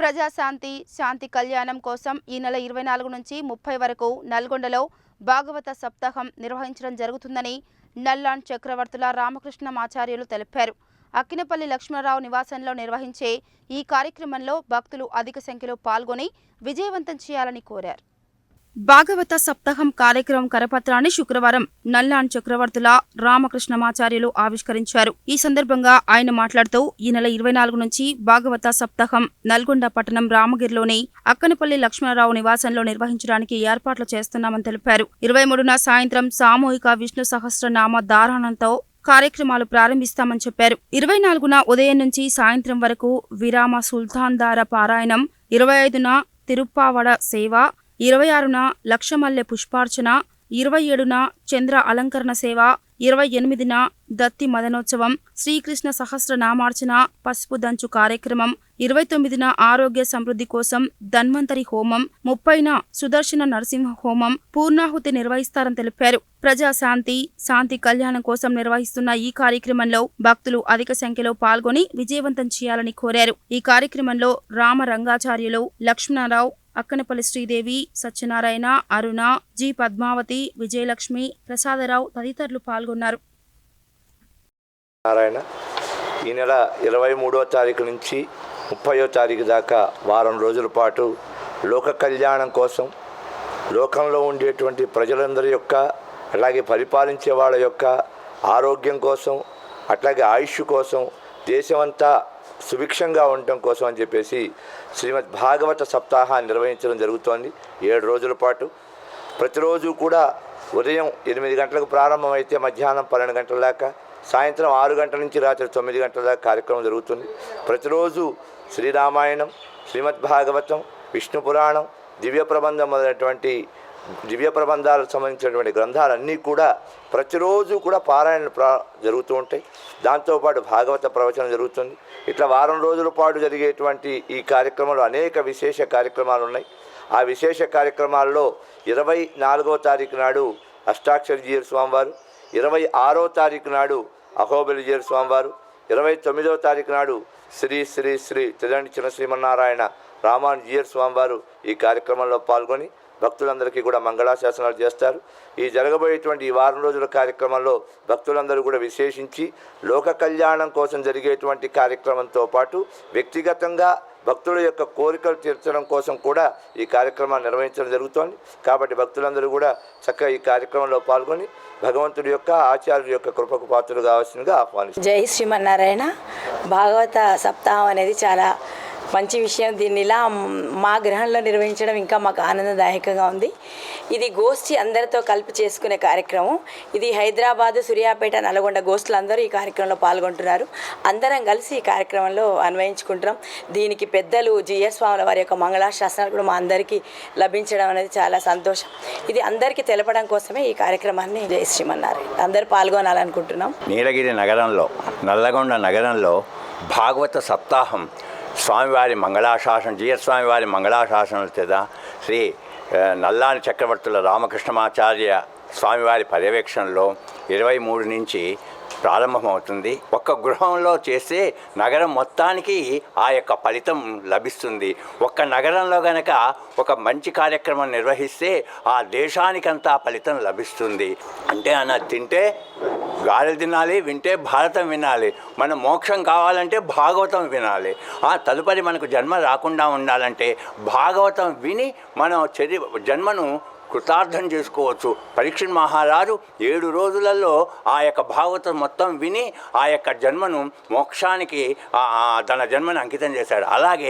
ప్రజాశాంతి శాంతి కళ్యాణం కోసం ఈ నెల ఇరవై నాలుగు నుంచి ముప్పై వరకు నల్గొండలో భాగవత సప్తాహం నిర్వహించడం జరుగుతుందని నల్లాన్ చక్రవర్తుల రామకృష్ణమాచార్యులు తెలిపారు. అక్కినపల్లి లక్ష్మణరావు నివాసంలో నిర్వహించే ఈ కార్యక్రమంలో భక్తులు అధిక సంఖ్యలో పాల్గొని విజయవంతం చేయాలని కోరారు. భాగవత సప్తాహం కార్యక్రమం కరపత్రాన్ని శుక్రవారం నల్లాన్ చక్రవర్తుల రామకృష్ణమాచార్యులు ఆవిష్కరించారు. ఈ సందర్భంగా ఆయన మాట్లాడుతూ ఈ నెల ఇరవై నాలుగు నుంచి భాగవత సప్తాహం నల్గొండ పట్టణం రామగిరిలోని అక్కనపల్లి లక్ష్మణరావు నివాసంలో నిర్వహించడానికి ఏర్పాట్లు చేస్తున్నామని తెలిపారు. ఇరవై మూడున సాయంత్రం సామూహిక విష్ణు సహస్రనామ దారాణంతో కార్యక్రమాలు ప్రారంభిస్తామని చెప్పారు. ఇరవై నాలుగున ఉదయం నుంచి సాయంత్రం వరకు విరామ సుల్తాన్ దార పారాయణం ఇరవై ఐదున తిరుప్పావడ సేవ ఇరవై ఆరున లక్షమల్లె పుష్పార్చన ఇరవై ఏడున చంద్ర అలంకరణ సేవ ఇరవై ఎనిమిదిన దత్తి మదనోత్సవం శ్రీకృష్ణ సహస్రనామార్చన పసుపు దంచు కార్యక్రమం ఇరవై తొమ్మిదిన ఆరోగ్య సమృద్ధి కోసం ధన్వంతరి హోమం ముప్పైన సుదర్శన నరసింహ హోమం పూర్ణాహుతి నిర్వహిస్తారని తెలిపారు. ప్రజాశాంతి శాంతి కళ్యాణం కోసం నిర్వహిస్తున్న ఈ కార్యక్రమంలో భక్తులు అధిక సంఖ్యలో పాల్గొని విజయవంతం చేయాలని కోరారు. ఈ కార్యక్రమంలో రామ రంగాచార్యులు లక్ష్మణరావు అక్కనపల్లి శ్రీదేవి సత్యనారాయణ అరుణ జి పద్మావతి విజయలక్ష్మి ప్రసాదరావు తదితరులు పాల్గొన్నారు. నారాయణ ఈ నెల ఇరవై మూడో తారీఖు నుంచి ముప్పయో తారీఖు దాకా వారం రోజుల పాటు లోక కళ్యాణం కోసం లోకంలో ఉండేటువంటి ప్రజలందరి యొక్క అలాగే పరిపాలించే వాళ్ళ యొక్క ఆరోగ్యం కోసం అట్లాగే ఆయుష్ కోసం దేశమంతా సుభిక్షంగా ఉండటం కోసం అని చెప్పేసి శ్రీమద్ భాగవత సప్తాహాన్ని నిర్వహించడం జరుగుతోంది. ఏడు రోజుల పాటు. ప్రతిరోజు కూడా ఉదయం ఎనిమిది గంటలకు ప్రారంభమైతే మధ్యాహ్నం పన్నెండు గంటల దాకా సాయంత్రం ఆరు గంటల నుంచి రాత్రి తొమ్మిది గంటల దాకా కార్యక్రమం జరుగుతుంది. ప్రతిరోజు శ్రీరామాయణం శ్రీమద్ భాగవతం విష్ణు పురాణం దివ్య ప్రబంధం మొదలైనటువంటి దివ్య ప్రబంధాలకు సంబంధించినటువంటి గ్రంథాలన్నీ కూడా ప్రతిరోజు కూడా పారాయణ ప్రా జరుగుతూ ఉంటాయి. దాంతోపాటు భాగవత ప్రవచనం జరుగుతుంది. ఇట్లా వారం రోజుల పాటు జరిగేటువంటి ఈ కార్యక్రమంలో అనేక విశేష కార్యక్రమాలు ఉన్నాయి. ఆ విశేష కార్యక్రమాల్లో ఇరవై నాలుగో తారీఖు నాడు అష్టాక్షరజీయర్ స్వామివారు ఇరవై ఆరో తారీఖు నాడు అహోబలిజీయర్ స్వామివారు ఇరవై తొమ్మిదవ తారీఖు నాడు శ్రీ శ్రీ శ్రీ తిదండి చిన్న శ్రీమన్నారాయణ రామానుజీయర్ స్వామివారు ఈ కార్యక్రమంలో పాల్గొని భక్తులందరికీ కూడా మంగళాశాసనాలు చేస్తారు. ఈ జరగబోయేటువంటి ఈ వారం రోజుల కార్యక్రమంలో భక్తులందరూ కూడా విశేషించి లోక కళ్యాణం కోసం జరిగేటువంటి కార్యక్రమంతో పాటు వ్యక్తిగతంగా భక్తుల యొక్క కోరికలు తీర్చడం కోసం కూడా ఈ కార్యక్రమాన్ని నిర్వహించడం జరుగుతోంది. కాబట్టి భక్తులందరూ కూడా చక్కగా ఈ కార్యక్రమంలో పాల్గొని భగవంతుడి యొక్క ఆచార్యుడి యొక్క కృపకు పాత్రలు కావాల్సిందిగా ఆహ్వానిస్తారు జై శ్రీమన్నారాయణ. భాగవత సప్తాహం అనేది చాలా మంచి విషయం దీన్ని ఇలా మా గ్రహంలో నిర్వహించడం ఇంకా మాకు ఆనందదాయకంగా ఉంది. ఇది గోష్ఠి అందరితో కలిపి చేసుకునే కార్యక్రమం. ఇది హైదరాబాదు సూర్యాపేట నల్గొండ గోష్ఠులు అందరూ ఈ కార్యక్రమంలో పాల్గొంటున్నారు. అందరం కలిసి ఈ కార్యక్రమంలో అన్వయించుకుంటున్నాం. దీనికి పెద్దలు జిఎస్ స్వాముల వారి యొక్క మంగళాశాసనాలు కూడా మా అందరికీ లభించడం అనేది చాలా సంతోషం. ఇది అందరికీ తెలపడం కోసమే ఈ కార్యక్రమాన్ని జయశ్రీమన్నారు అందరూ పాల్గొనాలనుకుంటున్నాం. నీలగిరి నగరంలో నల్లగొండ నగరంలో భాగవత సప్తాహం స్వామివారి మంగళాశాసనం జీయస్వామివారి స్వామివారి మంగళాశాసనం చేత శ్రీ నల్లాని చక్రవర్తుల రామకృష్ణమాచార్య స్వామివారి పర్యవేక్షణలో ఇరవై మూడు నుంచి ప్రారంభమవుతుంది. ఒక్క గృహంలో చేస్తే నగరం మొత్తానికి ఆ యొక్క ఫలితం లభిస్తుంది. ఒక్క నగరంలో గనక ఒక మంచి కార్యక్రమం నిర్వహిస్తే ఆ దేశానికంతా ఫలితం లభిస్తుంది. అంటే అన్న తింటే గారెలు తినాలి వింటే భారతం వినాలి. మన మోక్షం కావాలంటే భాగవతం వినాలి. ఆ తదుపరి మనకు జన్మ రాకుండా ఉండాలంటే భాగవతం విని మనం చరి జన్మను కృతార్థం చేసుకోవచ్చు. పరీక్షణ్ మహారాజు ఏడు రోజులలో ఆ యొక్క భాగవతం మొత్తం విని ఆ యొక్క జన్మను మోక్షానికి తన జన్మను అంకితం చేశాడు. అలాగే